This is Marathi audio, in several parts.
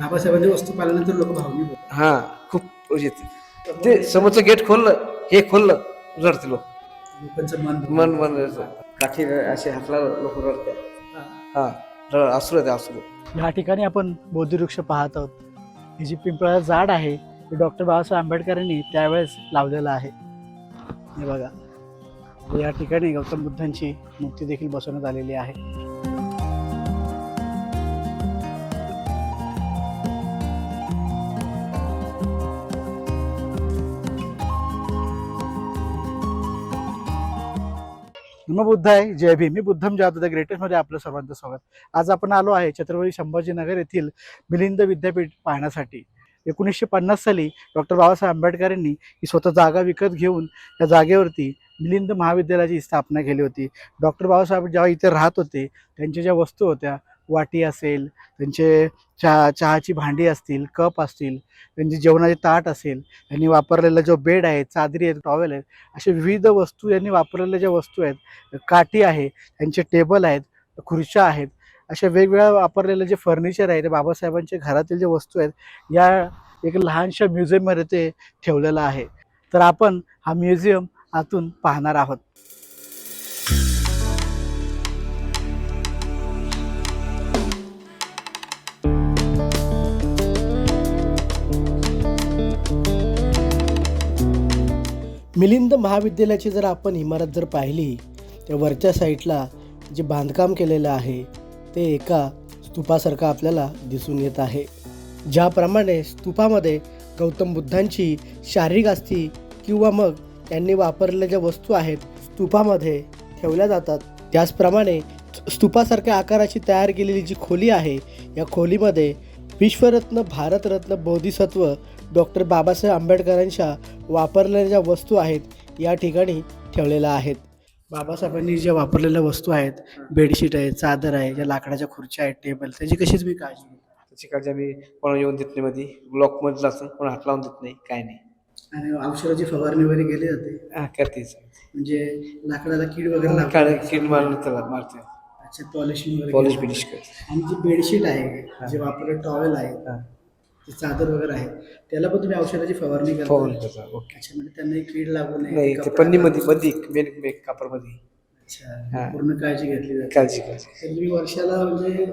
बाबासाहेबांची वस्तू पाहिल्यानंतर लोक हा खूप ते- समोरचं गेट खोललं हे खोललं रडते लोक. लोकांचं मन मन मन रडतं. काठी असे हातला लोक रडते हा रड असू येते असू या ठिकाणी आपण बोधिवृक्ष पाहत आहोत. ही जी पिंपळाचं झाड आहे ते डॉक्टर बाबासाहेब आंबेडकरांनी त्यावेळेस लावलेलं आहे. हे बघा. या ठिकाणी गौतम बुद्धांची मूर्ती देखील बसवण्यात आलेली आहे. नमो आहे जय भीम. मी बुद्धम जाधव द ग्रेटेस्टमध्ये आपलं सर्वांचं स्वागत. आज आपण आलो आहे छत्रपती संभाजीनगर येथील मिलिंद विद्यापीठ पाहण्यासाठी. एकोणीसशे पन्नास साली डॉक्टर बाबासाहेब आंबेडकरांनी ही स्वतः जागा विकत घेऊन त्या जागेवरती मिलिंद महाविद्यालयाची स्थापना केली होती. डॉक्टर बाबासाहेब जेव्हा इथे राहत होते त्यांच्या ज्या वस्तू होत्या वाटी असेल त्यांचे चहा चहाची भांडी असतील कप असतील त्यांचे जेवणाचे ताट असेल त्यांनी वापरलेला जो बेड आहे चादरी आहेत टॉवेल आहेत अशा विविध वस्तू यांनी वापरलेल्या ज्या वस्तू आहेत काठी आहे त्यांचे टेबल आहेत खुर्च्या आहेत अशा वेगवेगळ्या वापरलेलं जे फर्निचर आहे ते बाबासाहेबांच्या घरातील जे वस्तू आहेत या एक लहानशा म्युझियममध्ये ते ठेवलेलं आहे. तर आपण हा म्युझियम आतून पाहणार आहोत. मिलिंद महाविद्यालयाची जर आपण इमारत जर पाहिली तर वरच्या साईडला जे बांधकाम केलेलं आहे ते एका स्तूपासारखं आपल्याला दिसून येत आहे. ज्याप्रमाणे स्तूपामध्ये गौतम बुद्धांची शारीरिक अस्थी किंवा मग त्यांनी वापरलेल्या ज्या वस्तू आहेत स्तूपामध्ये ठेवल्या जातात. त्याचप्रमाणे स्तूपासारख्या आकाराची तयार केलेली जी खोली आहे या खोलीमध्ये विश्वरत्न भारतरत्न बोधिसत्व डॉक्टर बाबासाहेब आंबेडकरांच्या वापरलेल्या ज्या वस्तू आहेत या ठिकाणी ठेवलेल्या आहेत. बाबासाहेबांनी ज्या वापरलेल्या वस्तू आहेत बेडशीट आहे चादर आहे ज्या लाकडाच्या खुर्च्या आहेत टेबल त्याची कशीच मी काळजी घेतो त्याची काळजी आम्ही कोणा येऊन देत नाही मध्ये ब्लॉकमध्ये असं कोणा हात लावून देत नाही काय नाही. आणि औषधाची फवारणी वगैरे केली जाते? हा करतेच. म्हणजे लाकडाला कीड वगैरे किड मारून मारते. अच्छा पॉलिशिंग वगैरे पॉलिश केली बिलिश. करते आणि जी बेडशीट आहे जे वापरले टॉवेल आहे हा. जे चादर वगैरे आहे त्याला पण तुम्ही औषधाची फवारणी करता? फवारणी करता ओके. अच्छा म्हणजे त्यांना एक कीड लागू नये नाही ते कपडा- पन्नीमध्ये मध्ये मेन मेन कापडमध्ये. अच्छा हा. पूर्ण काळजी घेतली जाते. काळजी काळजी. तर तुम्ही वर्षाला म्हणजे हे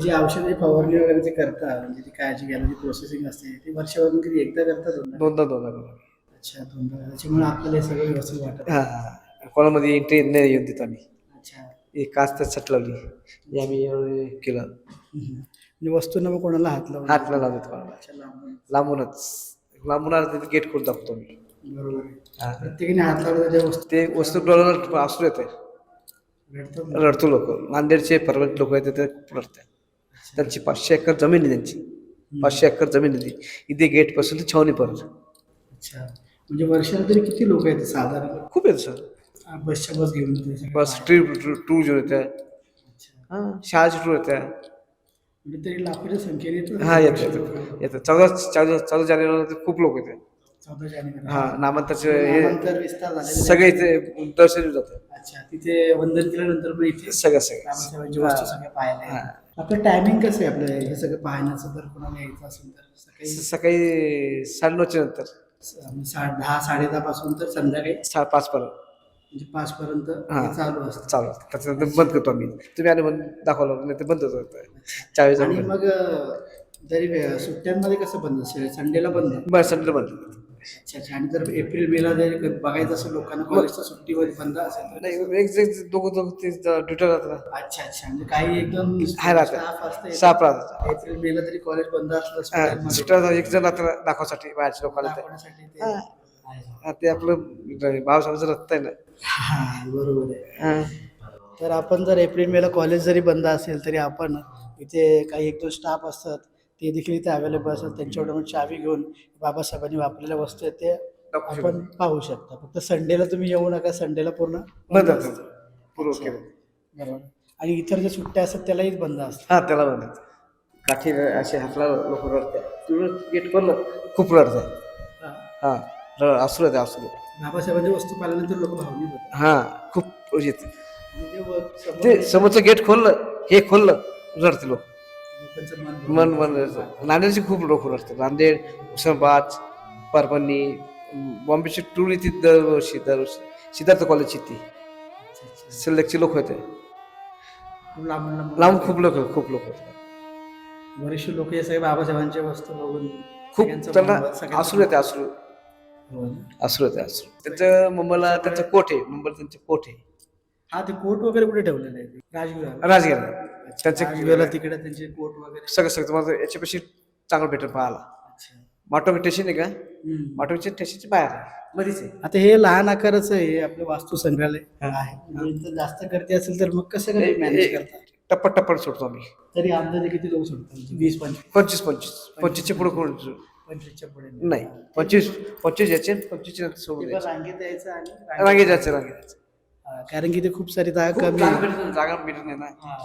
जे औषधाची फवारणी वगैरे जे करता म्हणजे ती काळजी घ्यायला जी प्रोसेसिंग असते ती वर्षावरून किती एकदा करता दोनदा? दोनदा दोनदा दोनदा. अच्छा दोनदा. त्याच्यामुळे आपल्याला हे सगळं व्यवस्थित वाटत हा. कोणामध्ये एंट्री नाही येऊन देत आम्ही. अच्छा एक काच तर सट लावली हे आम्ही केलं. म्हणजे वस्तूंना मग कोणाला हात लावून? हात नाही लावत कोणाला. लांबूनच लांबून. आलं तिथे गेट खोल दाखवतो मी. बरोबर. प्रत्येकाने हात लावला वस्तू ते वस्तू डोळ्याला असू येते रडतो. लोक. नांदेडचे परमनंट लोक आहेत ते रडतात. त्यांची पाचशे एकर जमीन आहे त्यांची. पाचशे एकर जमीन आहे इथे गेटपासून ते छावणी परत अच्छा. म्हणजे वर्षाला तरी किती लोक आहेत साधारण? खूप येतं सर. बसच्या बस घेऊन बस बाहेर. ट्रिप टूर घेऊन येत्या अच्छा. हां शाळेची टूर येत्या म्हणजे तरी लाखोच्या संख्येने येतो. हा येतं येतं. येतं. चौदा चौदा चौदा जानेवारीला तर खूप लोक येते. चौदा जानेवारी. हा नामांतरचे हे नामांतर विस्तार झालेले सगळे इथे दर्शन येऊन जातं अच्छा तिथे वंदन केल्यानंतर मग इथे सगळं सगळं. बाबासाहेबांची वस्तू सगळ्या पाहायला हा. येतात. आपलं टायमिंग कसं आहे आपलं? हे सगळं पाहण्याचं जर कोणाला यायचं असेल तर? सकाळी स- सकाळी साडेनऊच्या नंतर. स- म्हणजे दहा साडे दहा पासून तर संध्याकाळी? सहा पाच पर्यंत म्हणजे पाच पर्यंत हा. हे. चालू असतं. चालू असतं. त्याच्यानंतर बंद करतो आम्ही. तुम्ही आले म्हणून दाखवलं नाही ते बंद होतं. चाळीस आणि मग अं, वे- सुट्ट्यांमध्ये कसं बंद? असेल संडेला बंद? बरं संडेला बंद. अच्छा अच्छा. आणि जर एप्रिल मेला जर बघायचं असेल लोकांना कॉलेजच्या सुट्टीमध्ये बंद असेल तर? नाही एक एक दोघं दोघं ते ड्युटी राहतात अच्छा अच्छा. म्हणजे काही एकदम आहे राहतं. staff असतं. साप राहतात. एप्रिल मेला तरी कॉलेज बंद असलं हा, सुट्ट्यांमध्ये. सुट्ट्या एक जण राहतात दाखवासाठी बाहेरच्या लोकांना ते. दाखवण्यासाठी ते. हा. हा, ते आपलं भावसाचं रक्त आहे ना. हा, बरोबर आहे. हा. तर आपण जर एप्रिल मेला कॉलेज जरी बंद असेल तरी आपण इथे काही एक दोन स्टाफ असतात ते देखील इथे अवेलेबल असतात. त्यांच्याकडून चावी घेऊन बाबासाहेबांनी वापरलेल्या वस्तू आहेत ते. आपण पाहू शकता. फक्त संडेला तुम्ही येऊ नका संडेला पूर्ण बंद असतं. केलं बरोबर. आणि इतर ज्या सुट्ट्या असतात त्यालाही बंद असतात हा त्याला बंद. काठी असे हातला लोक रडतात. गेट खोललं खूप रडतात हा. असू येते असू बाबासाहेबांची वस्तू पाहिल्यानंतर लोक भावनिक होतात. हा खूप येते ते समोरचं गेट खोललं हे खोललं रडते लोक. मन मन नांदेडचे खूप लोक असतात नांदेड उस्मानाबाद परभणी बॉम्बेची टूर येते दरवर्षी दरवर्षी. सिद्धार्थ कॉलेजची ती. सिलेक्टचे लोक होते. लांब खूप लोक खूप लोक होते. बरेचसे लोक हे सगळे बाबासाहेबांच्या वस्तू बघून खूप त्यांना आसरू येते आसरू हो येते आसरू त्यांचं मुंबईला त्यांचं कोट आहे मुंबईला त्यांचे कोट आहे. हा ते कोट वगैरे कुठे ठेवलेले आहे? राजगृह राजगिरा त्यांचे तिकडे त्यांचे कोट वगैरे. सगळं सगळं. तुम्हाला याच्यापेक्षा चांगलं भेटेल पाहायला. अच्छा. माटोमी स्टेशन आहे का? हम्म. माटोमी स्टेशनच्या बाहेर आहे. मध्येच आहे. आता हे लहान आकाराचं हे आपलं वास्तू संग्रहालय. आहे. म्हणजे इथं जास्त गर्दी असेल तर मग कसं काय मॅनेज करता? टप्पा टप्पा सोडतो आम्ही. तरी अंदाजे किती लोक सोडतात? म्हणजे वीस पंचवीस? पंचवीस पंचवीस. पंचवीसच्या पुढे कोण? पंचवीसच्या पुढे नाही. पंचवीस पंचवीस याचे नंतर सोडून द्यायचे. रांगेत यायचं आणि रांगे जायचं रांगे जायचं. हा, कारण की ते खूप सारी जागा खूप कमी जागा आहे. भेटत नाही, जागा भेटत नाही ना. हा.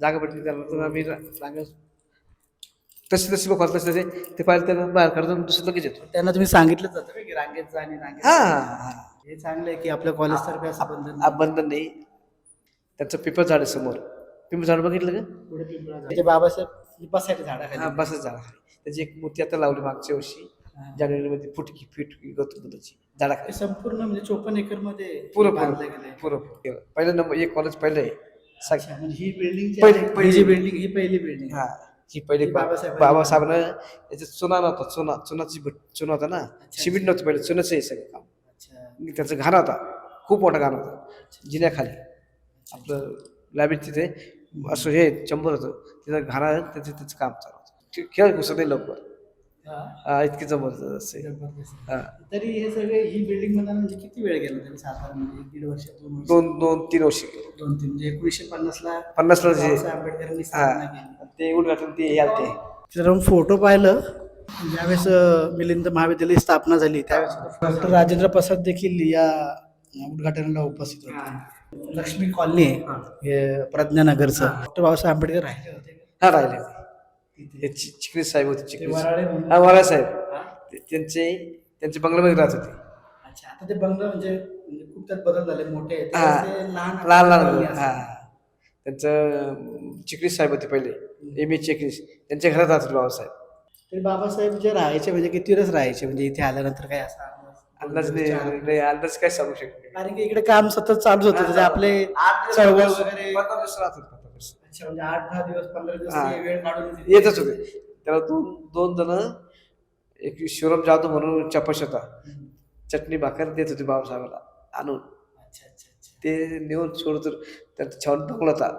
जागा भेटली त्याला तर आम्ही रा- रांगा तसे तसे लोक तसे तसे. ते पाहिजे त्यांना बाहेर काढून दुसरं लगेच येतो. त्यांना तुम्ही सांगितलं जातं का की रांगेत जा आणि रांगेत हा जा. हा हे. चांगलं आहे की आपल्या कॉलेज तर्फे असं बंधन हा बंधन नाही. त्यांचं पिंपळ झाड आहे समोर. पिंपळ झाड बघितलं का? पुढे पिंपळा झाड. म्हणजे बाबासाहेब बसायचे झाडाखाली. हा बसच झाड आहे त्याची एक मूर्ती आता लावली मागच्या वर्षी. हा. जानेवारीमध्ये फुटकी फिटकी गौतम बुद्धाची झाडाखाली हे संपूर्ण म्हणजे चोपन्न एकरमध्ये पुरं. बांधलं गेलंय. पुरं पहिलं नंबर एक कॉलेज पहिलं आहे. अच्छा, म्हणजे ही बिल्डिंग पहिली- ही बिल्डिंग ही पहिली बिल्डिंग हा ही पहिली ती बाबासाहेबांनी- बाबासाहेबांना याच्यात चुना नव्हता चुना चुनाची भट- चुना होता ना? सिमेंट नव्हतं पहिले चुनाचं आहे सगळं काम. अच्छा. त्याचं घाण होता खूप मोठा घाण होता. जिन्याखाली. आपलं लायब्ररी तिथे असं हे चंबर होतं. तिथं घाणा त्याचं त्याचं काम चालू. खेळ घुसत नाही लवकर. इतकी जबरदस्त आहे जबरदस्त. हा. तरी हे सगळे ही बिल्डिंगमध्ये म्हणजे किती वेळ गेला तरी साधारण म्हणजे दीड वर्ष दोन वर्ष? दोन दोन तीन वर्ष गेले. दोन तीन म्हणजे एकोणीसशे पन्नास ला पन्नासला जे बाबासाहेब आंबेडकरांनी स्थापना केली. हा ते उद्घाटन ते आलते तर फोटो पाहिलं ज्यावेळेस अं, मिलिंद महाविद्यालय स्थापना झाली त्यावेळेस डॉक्टर राजेंद्र प्रसाद देखील या उद्घाटनाला उपस्थित होते. लक्ष्मी कॉलनी आहे हे. प्रज्ञानगरचं. डॉक्टर बाबासाहेब आंबेडकर राहिले होते. हा राहिले ते चि- चिकणी साहेब होते ते वराळे म्हणून. हा वाला साहेब. हा? ते- त्यांचे त्यांचे बंगल्यामध्ये राहत होते. अच्छा आता ते बंगला म्हणजे म्हणजे खूप त्यात बदल झाले मोठे आहेत. हा. ते लहान लहान. हा. त्यांचं चिकणीस साहेब होते पहिले. एम ए चिकणीस त्यांच्या घरात राहत होते बाबासाहेब. तरी बाबासाहेब जे राहायचे म्हणजे किती दिवस राहायचे? म्हणजे इथे आल्यानंतर काय असा अंदाज? नाही नाही, अंदाज काय सांगू शकतो कारण की इकडे काम सतत चालूच होतं त्याचे आपले चळवळ वगैरे राहत होते. अच्छा म्हणजे आठ दहा दिवस पंधरा दिवस हा. ते वेळ काढून येतच होते. त्याला दोन दोन जण एक शिवराम जाधव म्हणून चपश होता. हम्म. चटणी भाकर देत होते बाबासाहेबाला आणून. अच्छा अच्छा अच्छा. ते नेऊन सोडत त्यांचा छावणी बंगला होता.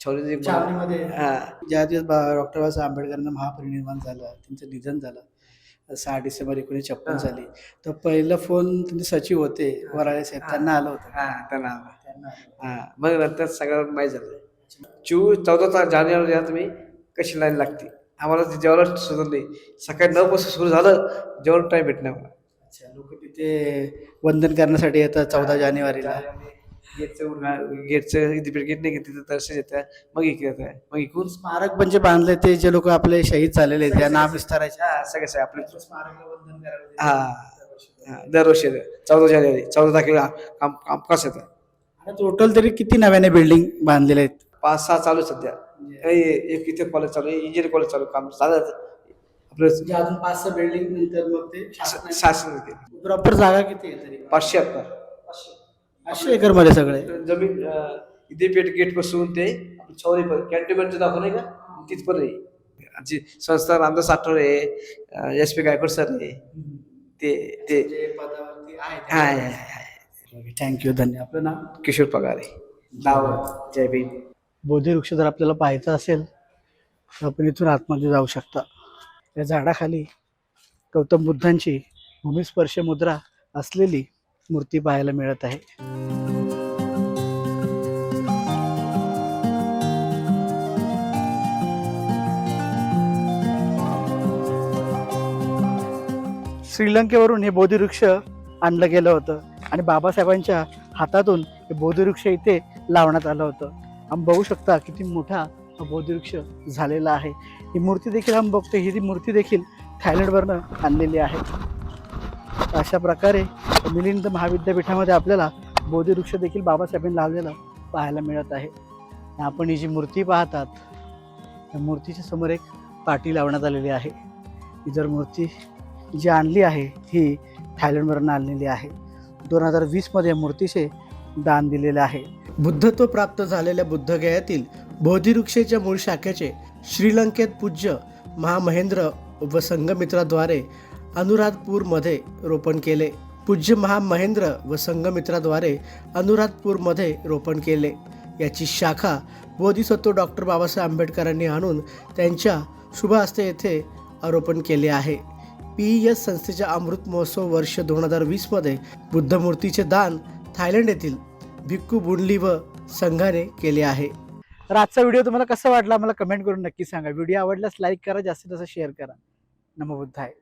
छावणी छावणीमध्ये. हा. ज्या दिवस डॉक्टर बाबासाहेब आंबेडकरांना महापरिनिर्वाण झालं त्यांचं निधन झालं सहा डिसेंबर एकोणीसशे छप्पन हा. साली तर पहिला फोन त्यांचे सचिव होते वराळे साहेब त्यांना आलं होतं. हा त्यांना त्यांना आलं. हा. मग नंतर सगळं माहीत झालं. चोवीस चौदा तास जानेवारीला तुम्ही कशी लाईन लागते? आम्हाला ते सुद्धा नाही. सकाळी नऊ पासून सुरू झालं जेवण टाईम भेटणार मला अच्छा लोक तिथे वंदन करण्यासाठी येतात चौदा जानेवारीला. गेटचं गेटचं गेट नाही तिथं दर्शन येतं मग इकडे येतं मग इकडून स्मारक म्हणजे बांधले ते जे लोक आपले शहीद झालेले आहेत, त्या नाम विस्तारायचे. हा सगळं सगळं आपलं. स्मारकाला वंदन हा करायला हा, दरवर्षी येतं. चौदा जानेवारी चौदा तारखेला काम कामकाज येतं. टोटल तरी किती नव्याने बिल्डिंग बांधलेले आहेत? पाच सहा चालू आहे सध्या. ए- एक इथे कॉलेज चालू आहे इंजिनिअरिंग कॉलेज चालू आहे. काम झालं आपलं म्हणजे अजून पाच सहा बिल्डिंग नंतर मग ते शासन. प्रॉपर जागा किती आहे तरी? पाचशे अकरा पाचशे. एकरमध्ये सगळे? जमीन इथे पेट गेटपासून ते छवरी कॅन्टोन्मेंटचं दाखवलं नाही का? तिथपर्यंत आहे. आमची संस्था रामदास आठवडे एस पी गायकवाड सर आहे. ते ते. थँक्यू धन्यवाद. आपलं नाव? किशोर पगारे. नाव? जय भीम. बोधीवृक्ष जर आपल्याला पाहायचा असेल तर आपण इथून आतमध्ये जाऊ शकता. या झाडाखाली गौतम बुद्धांची भूमिस्पर्श मुद्रा असलेली मूर्ती पाहायला मिळत आहे. श्रीलंकेवरून हे बोधिवृक्ष आणलं गेलं होतं आणि बाबासाहेबांच्या हातातून हे बोधिवृक्ष इथे लावण्यात आलं होतं. आपण बघू शकता किती मोठा हा झालेला आहे. ही मूर्ती देखील आम्ही बघतो ही ती मूर्ती देखील थायलंडवरनं आणलेली आहे. अशा प्रकारे मिलिंद महाविद्यापीठामध्ये आपल्याला बोधिवृक्ष देखील बाबासाहेबांनी लावलेलं पाहायला मिळत आहे. आपण ही जी मूर्ती पाहतात त्या मूर्तीच्या समोर एक पाटी लावण्यात आलेली आहे. ही जर मूर्ती जी आणली आहे ही थायलंडवरून आणलेली आहे. दोन हजार वीसमध्ये मूर्तीचे दान दिलेले आहे. बुद्धत्व प्राप्त झालेल्या बुद्धगयातील बोधिवृक्षेच्या मूळ शाखेचे श्रीलंकेत पूज्य महामहेंद्र व संघमित्राद्वारे अनुराधपूरमध्ये रोपण केले. पूज्य महामहेंद्र व संघमित्राद्वारे अनुराधपूरमध्ये रोपण केले. याची शाखा बोधिसत्व डॉक्टर बाबासाहेब आंबेडकरांनी आणून त्यांच्या शुभ हस्ते येथे आरोपण केले आहे. पी एस संस्थेच्या अमृत महोत्सव वर्ष दोन हजार वीसमध्ये बुद्धमूर्तीचे दान थायलंड येथील भिक्कू बुंडली व संघाने केले आहे. तर आजचा व्हिडिओ तुम्हाला कसा वाटला? मला कमेंट करून नक्की सांगा. व्हिडिओ आवडल्यास लाईक करा जास्तीत जास्त शेअर करा. नमो आहे